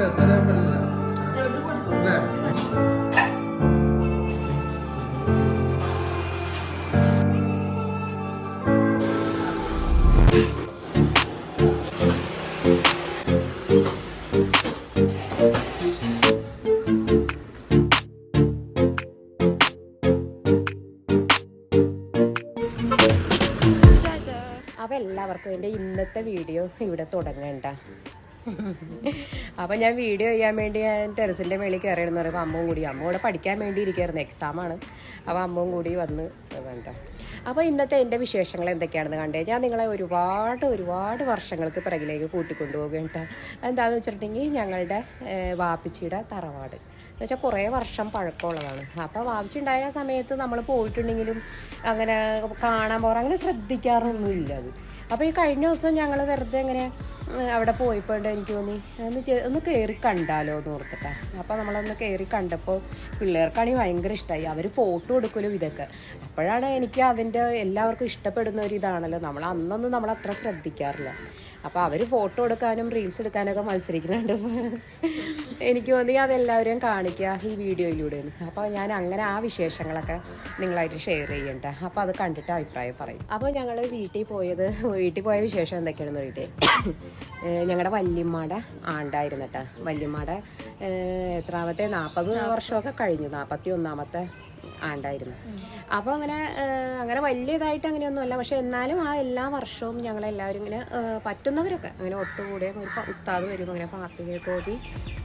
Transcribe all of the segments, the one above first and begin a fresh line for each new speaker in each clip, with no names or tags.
Taste അറിയാൻ പറ്റില്ല അല്ലേ
അപ്പോൾ എല്ലാവർക്കും എന്റെ ഇന്നത്തെ വീഡിയോ ഇവിടെ തുടങ്ങണ്ട അപ്പോൾ ഞാൻ വീഡിയോ ചെയ്യാൻ വേണ്ടി ഞാൻ ടെറസിന്റെ മേളിൽ കയറിയെന്ന് പറയുമ്പോൾ അമ്മവും കൂടി അമ്മ കൂടെ പഠിക്കാൻ വേണ്ടി ഇരിക്കുകയായിരുന്നു. എക്സാമാണ് അപ്പോൾ അമ്മവും കൂടി വന്ന് വേണ്ട അപ്പോൾ ഇന്നത്തെ എന്റെ വിശേഷങ്ങൾ എന്തൊക്കെയാണെന്ന് കണ്ടേ? ഞാൻ നിങ്ങളെ ഒരുപാട് ഒരുപാട് വർഷങ്ങൾക്ക് പിറകിലേക്ക് കൂട്ടിക്കൊണ്ടുപോകുകയാണ് കേട്ടോ. എന്താണെന്ന് വെച്ചിട്ടുണ്ടെങ്കിൽ ഞങ്ങളുടെ വാപ്പിച്ചിയുടെ തറവാട്. എന്ന് വെച്ചാൽ കുറേ വർഷം പഴക്കമുള്ളതാണ്. അപ്പോൾ വാപ്പിച്ചുണ്ടായ സമയത്ത് നമ്മൾ പോയിട്ടുണ്ടെങ്കിലും അങ്ങനെ കാണാൻ പോകാൻ അങ്ങനെ ശ്രദ്ധിക്കാറൊന്നുമില്ല അത്. അപ്പോൾ ഈ കഴിഞ്ഞ ദിവസം ഞങ്ങൾ വെറുതെ ഇങ്ങനെ അവിടെ പോയിപ്പോണ്ട് എനിക്ക് തോന്നി. ഒന്ന് ഒന്ന് കയറി കണ്ടാലോ എന്ന് ഓർത്തിട്ടാ. അപ്പോൾ നമ്മളൊന്ന് കയറി കണ്ടപ്പോൾ പിള്ളേർക്കാണെങ്കിൽ ഭയങ്കര ഇഷ്ടമായി അവർ ഫോട്ടോ എടുക്കലും ഇതൊക്കെ. അപ്പോഴാണ് എനിക്ക് അതിന്റെ എല്ലാവർക്കും ഇഷ്ടപ്പെടുന്ന ഒരു ഇതാണല്ലോ. നമ്മൾ അന്നൊന്നും നമ്മൾ അത്ര ശ്രദ്ധിക്കാറില്ല. അപ്പോൾ അവർ ഫോട്ടോ എടുക്കാനും റീൽസ് എടുക്കാനൊക്കെ മത്സരിക്കുന്നുണ്ട്. എനിക്ക് തോന്നി അതെല്ലാവരെയും കാണിക്കുക ഈ വീഡിയോയിലൂടെ അപ്പോൾ ഞാൻ അങ്ങനെ ആ വിശേഷങ്ങളൊക്കെ നിങ്ങളായിട്ട് ഷെയർ ചെയ്യണ്ട. അപ്പോൾ അത് കണ്ടിട്ട് അഭിപ്രായം പറയും. അപ്പോൾ ഞങ്ങൾ വീട്ടിൽ പോയത് വീട്ടിൽ പോയ വിശേഷം എന്തൊക്കെയാണെന്ന് പറയട്ടെ ഞങ്ങളുടെ വല്യമ്മയുടെ ആണ്ടായിരുന്നു കേട്ടോ വല്യമ്മയുടെ എത്രാമത്തെ നാൽപ്പത് വർഷമൊക്കെ കഴിഞ്ഞു. നാൽപ്പത്തി ഒന്നാമത്തെ ആണ്ടായിരുന്നു. അപ്പോൾ അങ്ങനെ അങ്ങനെ വലിയതായിട്ട് അങ്ങനെയൊന്നുമല്ല. പക്ഷെ എന്നാലും ആ എല്ലാ വർഷവും ഞങ്ങളെല്ലാവരും ഇങ്ങനെ പറ്റുന്നവരൊക്കെ അങ്ങനെ ഒത്തുകൂടുകയും ഒരു ഉസ്താദ് വരും. അങ്ങനെ ഫാത്തികയൊക്കെ ഓതി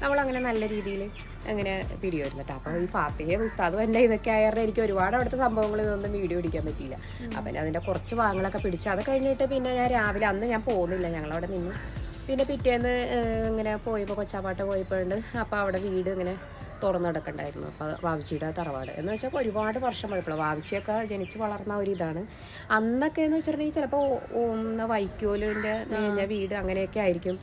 നമ്മളങ്ങനെ നല്ല രീതിയിൽ അങ്ങനെ പിരിയുമായിരുന്നു കേട്ടോ. അപ്പോൾ ഈ ഫാത്തികയും ഉസ്താദും എന്റെ ഇതൊക്കെ ആയാലും എനിക്ക് ഒരുപാട് അവിടുത്തെ സംഭവങ്ങൾ ഇതൊന്നും വീഡിയോ പിടിക്കാൻ പറ്റിയില്ല. അപ്പം അതിന്റെ കുറച്ച് ഭാഗങ്ങളൊക്കെ പിടിച്ച് അത് കഴിഞ്ഞിട്ട് പിന്നെ ഞാൻ രാവിലെ അന്ന് ഞാൻ പോകുന്നില്ല. ഞങ്ങളവിടെ നിന്ന് പിന്നെ പിറ്റേന്ന് ഇങ്ങനെ പോയപ്പോൾ കൊച്ചാപ്പാട്ട് പോയപ്പോഴുണ്ട്. അപ്പോൾ അവിടെ വീട് ഇങ്ങനെ തുറന്നു കിടക്കണ്ടായിരുന്നു അപ്പോൾ വാവിച്ചിയുടെ തറവാട്. എന്ന് വെച്ചാൽ ഒരുപാട് വർഷം പഴപ്പുള്ള വാവിച്ചിയൊക്കെ ജനിച്ച് വളർന്ന ഒരിതാണ് അന്നൊക്കെ എന്ന് വെച്ചിട്ടുണ്ടെങ്കിൽ ചിലപ്പോൾ വൈക്കോലിന്റെ മേഞ്ഞ വീട് അങ്ങനെയൊക്കെ ആയിരിക്കും.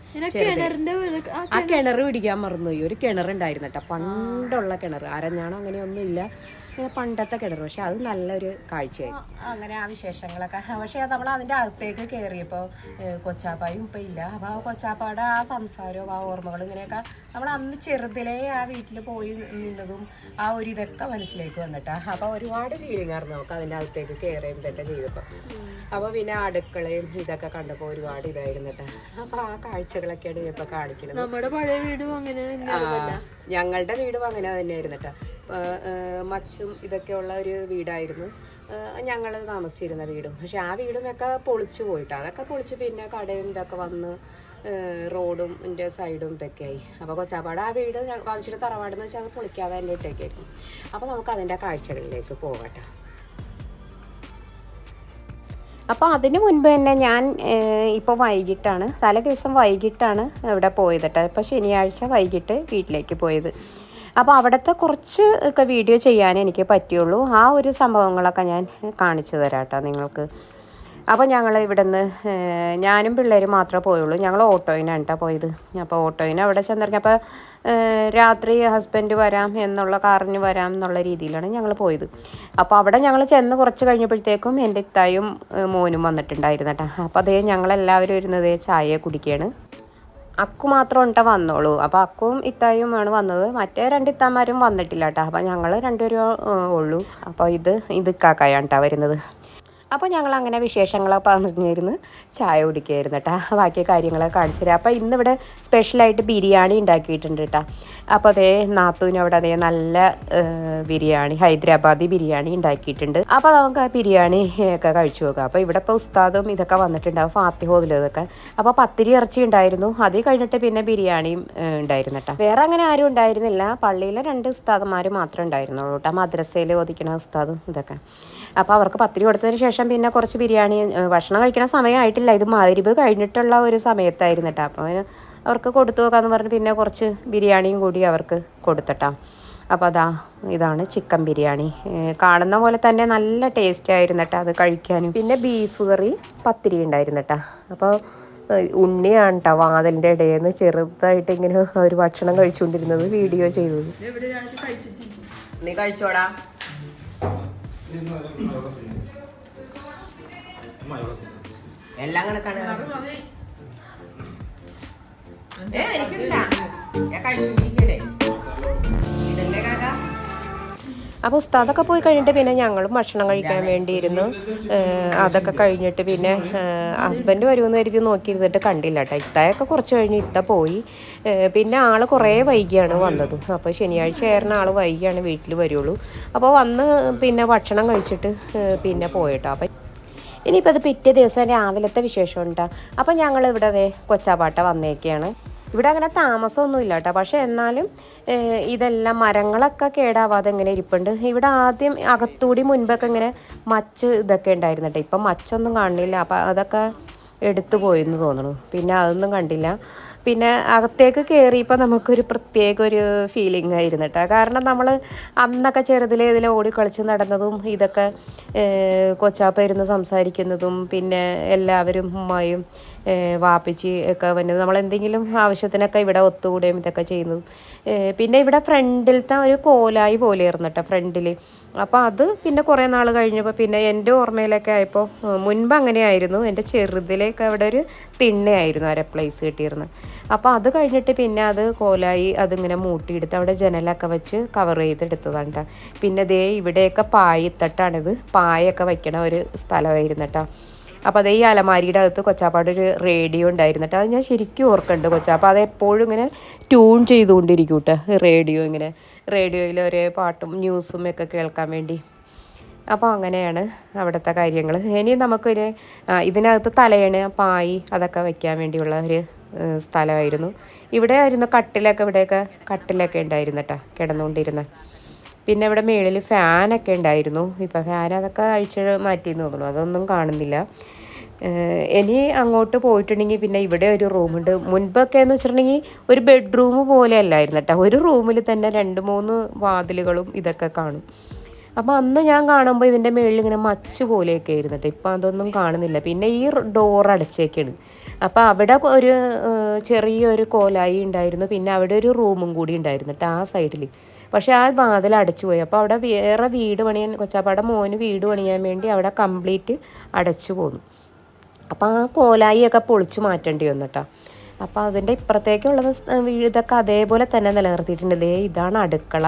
ആ കിണർ പിടിക്കാൻ മറന്നുപോയി. ഒരു കിണറുണ്ടായിരുന്നു കേട്ടോ. പണ്ടുള്ള കിണർ അരഞ്ഞാണോ അങ്ങനെയൊന്നും ഇല്ല ഇങ്ങനെ പണ്ടത്തെ കിണർ പക്ഷെ അത് നല്ലൊരു കാഴ്ചയായി. അങ്ങനെ ആ വിശേഷങ്ങളൊക്കെ. പക്ഷെ നമ്മൾ അതിന്റെ അകത്തേക്ക് കയറിയപ്പോൾ കൊച്ചാപ്പായും ഇപ്പം ഇല്ല. അപ്പോൾ ആ കൊച്ചാപ്പായുടെ ആ സംസാരവും ആ ഓർമ്മകളും ഇങ്ങനെയൊക്കെ നമ്മൾ അന്ന് ചെറുതിലേ ആ വീട്ടിൽ പോയി നിന്നതും ആ ഒരു ഇതൊക്കെ മനസ്സിലേക്ക് വന്നിട്ടാ. അപ്പോൾ ഒരുപാട് ഫീലിംഗ് ആയിരുന്നു നമുക്ക് അതിന്റെ അകത്തേക്ക് കയറുകയും ഇതൊക്കെ ചെയ്തപ്പോൾ. അപ്പോൾ പിന്നെ അടുക്കളയും ഇതൊക്കെ കണ്ടപ്പോൾ ഒരുപാട് ഇതായിരുന്നു അപ്പൊ അപ്പോൾ ആ കാഴ്ചകളൊക്കെയാണ് ഇപ്പോൾ കാണിക്കുന്നത്.
നമ്മുടെ പഴയ വീടും അങ്ങനെ
ഞങ്ങളുടെ വീടും അങ്ങനെ തന്നെയായിരുന്നു മച്ചും ഇതൊക്കെയുള്ള ഒരു വീടായിരുന്നു. ഞങ്ങൾ താമസിച്ചിരുന്ന വീടും. പക്ഷെ ആ വീടും ഒക്കെ പൊളിച്ചു പോയിട്ട്. അതൊക്കെ പൊളിച്ച് പിന്നെ കടയും ഇതൊക്കെ വന്ന് റോഡും എന്റെ സൈഡും ഇതൊക്കെയായി. അപ്പോൾ കൊച്ചാപ്പാട് ആ വീട് വാദിച്ചിട്ട് തറവാടെന്ന് വെച്ചാൽ അത് പൊളിക്കാതെ എന്റെ ഇട്ടേക്കായിരുന്നു. അപ്പോൾ നമുക്ക് അതിന്റെ കാഴ്ചകളിലേക്ക് പോകട്ടെ അപ്പോൾ അതിന് മുൻപ് തന്നെ ഞാൻ ഇപ്പോൾ വൈകിട്ടാണ് തലേ ദിവസം വൈകിട്ടാണ് ഇവിടെ പോയത് കേട്ടോ ഇപ്പോൾ ശനിയാഴ്ച വൈകിട്ട് വീട്ടിലേക്ക് പോയത്. അപ്പോൾ അവിടുത്തെ കുറച്ച് ഒക്കെ വീഡിയോ ചെയ്യാൻ എനിക്ക് പറ്റിയുള്ളൂ. ആ ഒരു സംഭവങ്ങളൊക്കെ ഞാൻ കാണിച്ചു തരാം കേട്ടോ നിങ്ങൾക്ക്. അപ്പോൾ ഞങ്ങൾ ഇവിടെ നിന്ന് ഞാനും പിള്ളേരും മാത്രമേ പോയുള്ളൂ. ഞങ്ങൾ ഓട്ടോയിനാണ് കേട്ടോ പോയത്. അപ്പോൾ ഓട്ടോയിന് അവിടെ ചെന്നിറങ്ങിയപ്പോൾ രാത്രി ഹസ്ബൻഡ് വരാം എന്നുള്ള കാറിന് വരാം എന്നുള്ള രീതിയിലാണ് ഞങ്ങൾ പോയത്. അപ്പോൾ അവിടെ ഞങ്ങൾ ചെന്ന് കുറച്ച് കഴിഞ്ഞപ്പോഴത്തേക്കും എന്റെ ഇത്തായും മോനും വന്നിട്ടുണ്ടായിരുന്നു കേട്ടോ അപ്പോൾ അതേ ഞങ്ങളെല്ലാവരും ഇരുന്നത് ചായ കുടിക്കുകയാണ് അക്കു മാത്രം ഉണ്ട വന്നോളൂ. അപ്പോൾ അക്കുവും ഇത്തായുമാണ് വന്നത്. മറ്റേ രണ്ട് ഇത്താമാരും വന്നിട്ടില്ല കേട്ടോ അപ്പോൾ ഞങ്ങൾ രണ്ടുപേരും ഉള്ളൂ. അപ്പോൾ ഇത് ഇത് കാക്കായാണ് കേട്ടോ വരുന്നത്. അപ്പോൾ ഞങ്ങൾ അങ്ങനെ വിശേഷങ്ങളൊക്കെ പറഞ്ഞിരുന്ന്. ചായ കുടിക്കുകയായിരുന്നു കേട്ടോ ബാക്കി കാര്യങ്ങളൊക്കെ കാണിച്ചു തരാം. അപ്പോൾ ഇന്നിവിടെ സ്പെഷ്യലായിട്ട് ബിരിയാണി ഉണ്ടാക്കിയിട്ടുണ്ട് കേട്ടോ അപ്പോൾ അതേ നാത്തൂനവിടെ അതേ നല്ല ബിരിയാണി ഹൈദരാബാദി ബിരിയാണി ഉണ്ടാക്കിയിട്ടുണ്ട്. അപ്പോൾ നമുക്ക് ആ ബിരിയാണി ഒക്കെ കഴിച്ചു നോക്കാം. അപ്പോൾ ഇവിടെ ഇപ്പോൾ ഉസ്താദും ഇതൊക്കെ വന്നിട്ടുണ്ടാവും ഫാത്തി ഹോദിലും ഇതൊക്കെ അപ്പോൾ പത്തിരി ഇറച്ചി ഉണ്ടായിരുന്നു. അത് കഴിഞ്ഞിട്ട് പിന്നെ ബിരിയാണിയും ഉണ്ടായിരുന്നു കേട്ടോ വേറെ അങ്ങനെ ആരും ഉണ്ടായിരുന്നില്ല. പള്ളിയിലെ രണ്ട് ഉസ്താദന്മാർ മാത്രമേ ഉണ്ടായിരുന്നുള്ളൂ കേട്ടോ മദ്രസയിൽ ഒതിക്കണ ഉസ്താദും ഇതൊക്കെ. അപ്പോൾ അവർക്ക് പത്തിരി കൊടുത്തതിന് ശേഷം പിന്നെ കുറച്ച് ബിരിയാണി ഭക്ഷണം കഴിക്കണ സമയമായിട്ടില്ല. ഇത് മകരിബ് കഴിഞ്ഞിട്ടുള്ള ഒരു സമയത്തായിരുന്നു കേട്ടോ. അപ്പോൾ അവർക്ക് കൊടുത്തു നോക്കാന്ന് പറഞ്ഞ് പിന്നെ കുറച്ച് ബിരിയാണിയും കൂടി അവർക്ക് കൊടുത്തട്ടാ. അപ്പോൾ അതാ ഇതാണ് ചിക്കൻ ബിരിയാണി. കാണുന്ന പോലെ തന്നെ നല്ല ടേസ്റ്റ് ആയിരുന്നു കേട്ടോ അത് കഴിക്കാനും. പിന്നെ ബീഫ് കറി പത്തിരി ഉണ്ടായിരുന്നു കേട്ടോ. അപ്പോൾ ഉണ്ണിയാണ് കേട്ടോ വാതിലിന്റെ ഇടയിൽ നിന്ന് ചെറുതായിട്ട് ഇങ്ങനെ ഒരു ഭക്ഷണം കഴിച്ചുകൊണ്ടിരുന്നത് വീഡിയോ ചെയ്തത്. നീ കഴിച്ചോടാ. എല്ലാം കണക്കാണ് ഏ എനിക്കില്ല. ഞാൻ കഴിച്ചിരിക്കല്ലേ ഇതല്ലേ കാക്ക? അപ്പോൾ ഉസ്താദൊക്കെ പോയി കഴിഞ്ഞിട്ട് പിന്നെ ഞങ്ങളും ഭക്ഷണം കഴിക്കാൻ വേണ്ടിയിരുന്നു. അതൊക്കെ കഴിഞ്ഞിട്ട് പിന്നെ ഹസ്ബൻഡ് വരുമെന്ന് കരുതി നോക്കിയിരുന്നിട്ട് കണ്ടില്ല കേട്ടോ. ഇത്തയൊക്കെ കുറച്ച് കഴിഞ്ഞ് ഇത്ത പോയി. പിന്നെ ആൾ കുറേ വൈകിയാണ് വന്നത്. അപ്പോൾ ശനിയാഴ്ച ആയിരുന്ന ആൾ വൈകിയാണ് വീട്ടിൽ വരുള്ളൂ. അപ്പോൾ വന്ന് പിന്നെ ഭക്ഷണം കഴിച്ചിട്ട് പിന്നെ പോയിട്ടോ. അപ്പം ഇനിയിപ്പോൾ അത് പിറ്റേ ദിവസം രാവിലത്തെ വിശേഷം ഉണ്ടോ അപ്പം ഞങ്ങൾ ഇവിടെ ദേ കൊച്ചാപ്പാട്ട വന്നേക്കാണ്. ഇവിടെ അങ്ങനെ താമസമൊന്നുമില്ല കേട്ടോ പക്ഷെ എന്നാലും ഇതെല്ലാം മരങ്ങളൊക്കെ കേടാവാതെ ഇങ്ങനെ ഇരിപ്പുണ്ട്. ഇവിടെ ആദ്യം അകത്തൂടി മുൻപൊക്കെ ഇങ്ങനെ മച്ച് ഇതൊക്കെ ഉണ്ടായിരുന്നു കേട്ടോ ഇപ്പം മച്ചൊന്നും കാണില്ല. അപ്പം അതൊക്കെ എടുത്തു പോയെന്ന് തോന്നുന്നു. പിന്നെ അതൊന്നും കണ്ടില്ല. പിന്നെ അകത്തേക്ക് കയറിയപ്പോൾ നമുക്കൊരു പ്രത്യേക ഒരു ഫീലിംഗ് ആയിരുന്നു കേട്ടോ കാരണം നമ്മൾ അന്നൊക്കെ ചെറുതിലെ ഇതിൽ ഓടിക്കളിച്ച് നടന്നതും ഇതൊക്കെ കൊച്ചാപ്പ ഇരുന്ന് സംസാരിക്കുന്നതും പിന്നെ എല്ലാവരും ഉമ്മയും വാപ്പിച്ചി ഒക്കെ വന്നത് നമ്മൾ എന്തെങ്കിലും ആവശ്യത്തിനൊക്കെ ഇവിടെ ഒത്തുകൂടുകയും ഇതൊക്കെ ചെയ്യുന്നതും. പിന്നെ ഇവിടെ ഫ്രണ്ടിലത്തെ ഒരു കോലായി പോലെ ആയിരുന്നു കേട്ടോ ഫ്രണ്ടിൽ അപ്പോൾ അത് പിന്നെ കുറേ നാൾ കഴിഞ്ഞപ്പോൾ പിന്നെ എന്റെ ഓർമ്മയിലൊക്കെ ആയപ്പോൾ മുൻപ് അങ്ങനെയായിരുന്നു. എന്റെ ചെറുതിലേക്ക് അവിടെ ഒരു തിണ്ണയായിരുന്നു അര പ്ലേസ് കിട്ടിയിരുന്നത് അപ്പോൾ അത് കഴിഞ്ഞിട്ട് പിന്നെ അത് കോലായി അതിങ്ങനെ മൂട്ടിയെടുത്ത് അവിടെ ജനലൊക്കെ വെച്ച് കവർ ചെയ്തെടുത്തതാണ് കേട്ടോ പിന്നെ ദേ ഇവിടെയൊക്കെ പായിത്തട്ടാണിത്. പായൊക്കെ വയ്ക്കണ ഒരു സ്ഥലമായിരുന്നു കേട്ടോ അപ്പോൾ അത് ഈ അലമാരിയുടെ അകത്ത് കൊച്ചാപ്പാട് ഒരു റേഡിയോ ഉണ്ടായിരുന്നു കേട്ടോ അത് ഞാൻ ശരിക്കും ഓർക്കുന്നുണ്ട് കൊച്ചാപ്പ അത് എപ്പോഴും ഇങ്ങനെ ട്യൂൺ ചെയ്തുകൊണ്ടിരിക്കും കേട്ടോ റേഡിയോ ഇങ്ങനെ. റേഡിയോയിൽ ഒരേ പാട്ടും ന്യൂസും ഒക്കെ കേൾക്കാൻ വേണ്ടി. അപ്പോൾ അങ്ങനെയാണ് അവിടുത്തെ കാര്യങ്ങൾ ഇനി നമുക്കൊരു ഇതിനകത്ത് തലയണ പായി അതൊക്കെ വയ്ക്കാൻ വേണ്ടിയുള്ള ഒരു സ്ഥലമായിരുന്നു. ഇവിടെ ആയിരുന്നു കട്ടിലൊക്കെ ഇവിടെയൊക്കെ കട്ടിലൊക്കെ ഉണ്ടായിരുന്നു കേട്ടോ കിടന്നുകൊണ്ടിരുന്ന. പിന്നെ ഇവിടെ മേളിൽ ഫാനൊക്കെ ഉണ്ടായിരുന്നു. ഇപ്പം ഫാൻ അതൊക്കെ അഴിച്ച് മാറ്റിയെന്ന് തോന്നുന്നു. അതൊന്നും കാണുന്നില്ല. ഇനി അങ്ങോട്ട് പോയിട്ടുണ്ടെങ്കിൽ പിന്നെ ഇവിടെ ഒരു റൂമുണ്ട് മുൻപൊക്കെ എന്ന് വെച്ചിട്ടുണ്ടെങ്കിൽ ഒരു ബെഡ്റൂം പോലെ അല്ലായിരുന്നു കേട്ടോ. ഒരു റൂമിൽ തന്നെ രണ്ട് മൂന്ന് വാതിലുകളും ഇതൊക്കെ കാണും. അപ്പോൾ അന്ന് ഞാൻ കാണുമ്പോൾ ഇതിന്റെ മുകളിൽ ഇങ്ങനെ മച്ച് പോലെയൊക്കെ ആയിരുന്നു കേട്ടോ. ഇപ്പം അതൊന്നും കാണുന്നില്ല. പിന്നെ ഈ ഡോർ അടച്ചേക്കാണ്. അപ്പോൾ അവിടെ ഒരു ചെറിയൊരു കോലായി ഉണ്ടായിരുന്നു. പിന്നെ അവിടെ ഒരു റൂമും കൂടി ഉണ്ടായിരുന്നു കേട്ടോ ആ സൈഡിൽ പക്ഷേ ആ വാതിൽ അടച്ചു പോയി. അപ്പോൾ അവിടെ വേറെ വീട് പണിയാൻ കൊച്ചാപ്പാടെ മോന് വീട് പണിയാൻ വേണ്ടി അവിടെ കംപ്ലീറ്റ് അടച്ചു പോന്നു. അപ്പോൾ ആ കോലായി ഒക്കെ പൊളിച്ചു മാറ്റേണ്ടി വന്നു കേട്ടോ അപ്പോൾ അതിന്റെ ഇപ്പുറത്തേക്കുള്ളത് ഇതൊക്കെ അതേപോലെ തന്നെ നിലനിർത്തിയിട്ടുണ്ട്. ദേ ഇതാണ് അടുക്കള.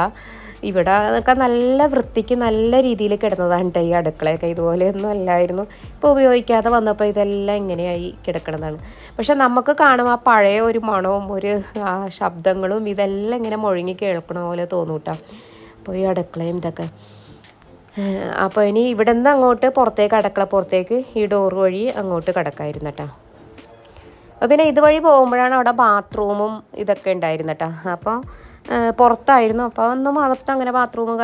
ഇവിടെ അതൊക്കെ നല്ല വൃത്തിക്ക് നല്ല രീതിയിൽ കിടന്നതാണ് ഈ അടുക്കളയൊക്കെ. ഇതുപോലെയൊന്നും അല്ലായിരുന്നു. ഇപ്പോൾ ഉപയോഗിക്കാതെ വന്നപ്പോൾ ഇതെല്ലാം ഇങ്ങനെയായി കിടക്കണതാണ്. പക്ഷെ നമുക്ക് കാണും ആ പഴയ ഒരു മണവും ഒരു ആ ശബ്ദങ്ങളും ഇതെല്ലാം ഇങ്ങനെ മുഴങ്ങി കേൾക്കണ പോലെ തോന്നൂട്ടോ. അപ്പോൾ ഈ അടുക്കളയും ഇതൊക്കെ. അപ്പോൾ ഇനി ഇവിടെ നിന്ന് അങ്ങോട്ട് പുറത്തേക്ക് അടക്കള പുറത്തേക്ക് ഈ ഡോർ വഴി അങ്ങോട്ട് കിടക്കായിരുന്നു കേട്ടോ അപ്പോൾ പിന്നെ ഇതുവഴി പോകുമ്പോഴാണ് അവിടെ ബാത്റൂമും ഇതൊക്കെ ഉണ്ടായിരുന്നു കേട്ടോ അപ്പോൾ പുറത്തായിരുന്നു. അപ്പോൾ ഒന്നും മാത്രം അങ്ങനെ ബാത്റൂമും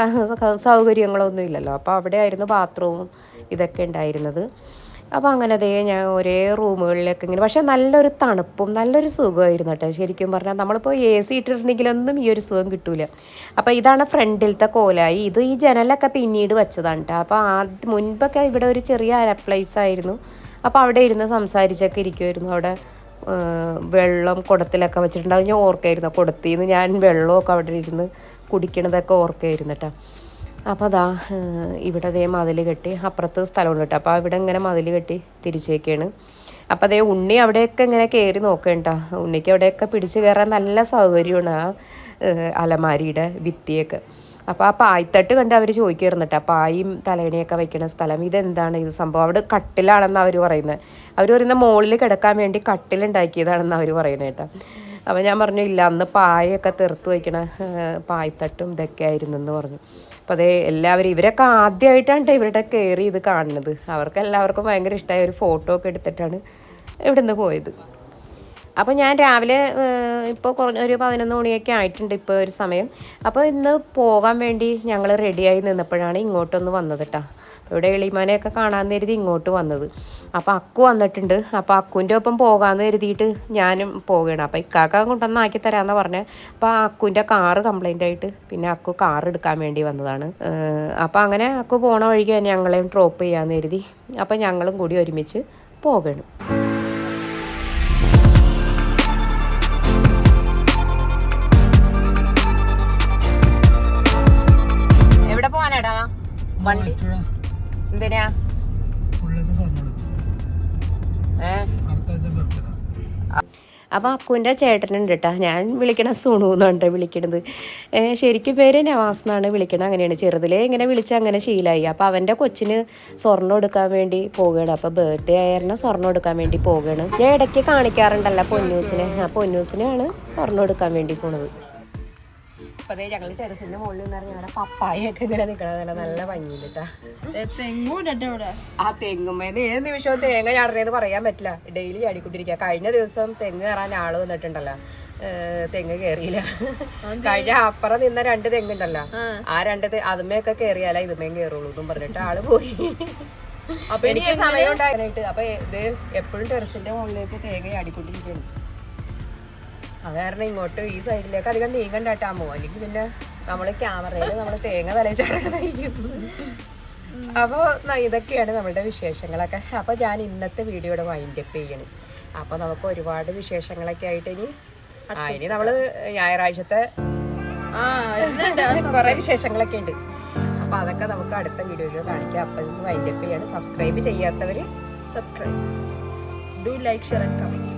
സൗകര്യങ്ങളൊന്നും ഇല്ലല്ലോ. അപ്പോൾ അവിടെ ആയിരുന്നു ബാത്റൂമും ഇതൊക്കെ ഉണ്ടായിരുന്നത്. അപ്പോൾ അങ്ങനെ അതേ ഞാൻ ഒരേ റൂമുകളിലൊക്കെ ഇങ്ങനെ. പക്ഷേ നല്ലൊരു തണുപ്പും നല്ലൊരു സുഖമായിരുന്നു കേട്ടോ. ശരിക്കും പറഞ്ഞാൽ നമ്മളിപ്പോൾ എ സി ഇട്ടിട്ടുണ്ടെങ്കിലൊന്നും ഈ ഒരു സുഖം കിട്ടൂല. അപ്പോൾ ഇതാണ് ഫ്രണ്ടിലത്തെ കോലായി. ഇത് ഈ ജനലൊക്കെ പിന്നീട് വെച്ചതാണ് കേട്ടോ. അപ്പോൾ ആ മുൻപൊക്കെ ഇവിടെ ഒരു ചെറിയ പ്ലേസ് ആയിരുന്നു. അപ്പോൾ അവിടെ ഇരുന്ന് സംസാരിച്ചൊക്കെ ഇരിക്കുമായിരുന്നു അവിടെ വെള്ളം കുടത്തിലൊക്കെ വെച്ചിട്ടുണ്ടാവും. ഞാൻ ഓർക്കായിരുന്നു കുടത്തിൽ ഞാൻ വെള്ളമൊക്കെ അവിടെ ഇരുന്ന് കുടിക്കണതൊക്കെ ഓർക്കായിരുന്നു കേട്ടോ. അപ്പോൾ അതാ ഇവിടെ അതേ മതിൽ കെട്ടി അപ്പുറത്ത് സ്ഥലമുണ്ട് കേട്ടോ. അപ്പോൾ ഇവിടെ ഇങ്ങനെ മതിൽ കെട്ടി തിരിച്ചേക്കാണ്. അപ്പോൾ അതേ ഉണ്ണി അവിടെയൊക്കെ ഇങ്ങനെ കയറി നോക്കേണ്ട ഉണ്ണിക്ക് അവിടെയൊക്കെ പിടിച്ച് കയറാൻ നല്ല സൗകര്യമാണ് ആ അലമാരിയുടെ ഭിത്തിയൊക്കെ. അപ്പോൾ ആ പായ്ത്തട്ട് കണ്ട് അവർ ചോദിക്കുമായിരുന്നു കേട്ടോ പായും തലയിണയൊക്കെ വയ്ക്കുന്ന സ്ഥലം ഇതെന്താണ് ഇത് സംഭവം? അവിടെ കട്ടിലാണെന്ന് അവർ പറയുന്നത് അവർ പറയുന്ന മുകളിൽ കിടക്കാൻ വേണ്ടി കട്ടിലുണ്ടാക്കിയതാണെന്ന് അവർ പറയുന്നത് കേട്ടോ അപ്പോൾ ഞാൻ പറഞ്ഞു ഇല്ല അന്ന് പായയൊക്കെ തെറുത്ത് വയ്ക്കണ പായ്ത്തട്ടും ഇതൊക്കെ ആയിരുന്നു എന്ന് പറഞ്ഞു. അതേ എല്ലാവരും ഇവരൊക്കെ ആദ്യമായിട്ടാണ് ട്ടോ ഇവരുടെ കയറി ഇത് കാണുന്നത്. അവർക്ക് എല്ലാവർക്കും ഭയങ്കര ഇഷ്ടമായ ഒരു ഫോട്ടോ ഒക്കെ എടുത്തിട്ടാണ് ഇവിടുന്ന് പോയത്. അപ്പോൾ ഞാൻ രാവിലെ ഇപ്പോൾ കുറഞ്ഞ ഒരു പതിനൊന്ന് മണിയൊക്കെ ആയിട്ടുണ്ട് ഇപ്പോൾ ഒരു സമയം. അപ്പോൾ ഇന്ന് പോകാൻ വേണ്ടി ഞങ്ങൾ റെഡിയായി നിന്നപ്പോഴാണ് ഇങ്ങോട്ടൊന്ന് വന്നത് കേട്ടോ ഇവിടെ എളിമാനെയൊക്കെ കാണാൻ കരുതി ഇങ്ങോട്ട് വന്നത്. അപ്പോൾ അക്കു വന്നിട്ടുണ്ട്. അപ്പോൾ അക്കുവിന്റെ ഒപ്പം പോകാമെന്ന് കരുതിയിട്ട് ഞാനും പോവുകയാണ്. അപ്പോൾ ഇക്കാക്ക കൊണ്ടുവന്ന് ആക്കി തരാമെന്ന് പറഞ്ഞ്. അപ്പോൾ അക്കുവിന്റെ കാറ് കംപ്ലൈന്റ് ആയിട്ട് പിന്നെ അക്കു കാർ എടുക്കാൻ വേണ്ടി വന്നതാണ്. അപ്പോൾ അങ്ങനെ അക്കു പോണ വഴിക്ക് തന്നെ ഞങ്ങളെയും ഡ്രോപ്പ് ചെയ്യാമെന്ന് കരുതി. അപ്പോൾ ഞങ്ങളും കൂടി ഒരുമിച്ച് പോകണം എവിടെ വണ്ടി? എന്തിനാ? ഏ? അപ്പോൾ അക്കുവിന്റെ ചേട്ടനുണ്ട് കേട്ടോ ഞാൻ വിളിക്കണ സുണു എന്നാണ് വിളിക്കണത്. ശരിക്കും പേര് നവാസ് എന്നാണ് വിളിക്കണത്. അങ്ങനെയാണ് ചെറുതിലേ ഇങ്ങനെ വിളിച്ച് അങ്ങനെ ശീലായി. അപ്പോൾ അവന്റെ കൊച്ചിന് സ്വർണം എടുക്കാൻ വേണ്ടി പോവുകയാണ്. അപ്പോൾ ബർത്ത്ഡേ ആയിരുന്നു സ്വർണം എടുക്കാൻ വേണ്ടി പോവുകയാണ്. ഞാൻ ഇടയ്ക്ക് കാണിക്കാറുണ്ടല്ലോ പൊന്നൂസിനെ. ആ പൊന്നൂസിനാണ് സ്വർണം എടുക്കാൻ വേണ്ടി പോണത്. അപ്പോൾ അതേ ഞങ്ങൾ ടെറസിന്റെ മുകളിൽ നിന്ന് ഞങ്ങളുടെ പപ്പായൊക്കെ ഇങ്ങനെ നിക്കണതല്ല നല്ല ഭംഗിയില്ല
തെങ്ങും
ആ തെങ്ങുമ്മേന്ന് ഏത് നിമിഷവും തേങ്ങ ചാടണേന്ന് പറയാൻ പറ്റില്ല. ഡെയിലി ചാടിക്കൊണ്ടിരിക്കുക കഴിഞ്ഞ ദിവസം തെങ്ങ് കയറാൻ ആൾ വന്നിട്ടുണ്ടല്ലോ. തെങ്ങ് കേറിയില്ല. കഴിഞ്ഞ അപ്പുറം നിന്ന രണ്ട് തെങ്ങുണ്ടല്ലോ. ആ. രണ്ട് അതുമേയൊക്കെ കേറിയാല ഇതുമേം കേറുള്ളൂ എന്നും പറഞ്ഞിട്ട് ആൾ പോയി. അപ്പൊ എനിക്ക് സമയം ഉണ്ടായിട്ട് അപ്പൊ ഇത് എപ്പോഴും ടെറസിന്റെ മുകളിലേക്ക് തേങ്ങ ചാടിക്കൊണ്ടിരിക്കുകയാണ്. അത് കാരണം ഇങ്ങോട്ട് ഈ സൈഡിലേക്ക് അധികം നീങ്ങണ്ടാട്ടാമോ അല്ലെങ്കിൽ പിന്നെ നമ്മൾ ക്യാമറയിൽ നമ്മൾ തേങ്ങ തലച്ചാടണതായിരിക്കും അപ്പോൾ ഇതൊക്കെയാണ് നമ്മളുടെ വിശേഷങ്ങളൊക്കെ. അപ്പോൾ ഞാൻ ഇന്നത്തെ വീഡിയോയുടെ വൈൻഡ് അപ്പ് ചെയ്യണം. അപ്പോൾ നമുക്ക് ഒരുപാട് വിശേഷങ്ങളൊക്കെ ആയിട്ട് ഇനി ഇനി നമ്മൾ ഞായറാഴ്ചത്തെ കുറേ വിശേഷങ്ങളൊക്കെ ഉണ്ട്. അപ്പോൾ അതൊക്കെ നമുക്ക് അടുത്ത വീഡിയോയിൽ കാണിക്കാം. അപ്പം വൈൻഡ് അപ്പ് ചെയ്യാണ്. സബ്സ്ക്രൈബ് ചെയ്യാത്തവർ subscribe
do like share and comment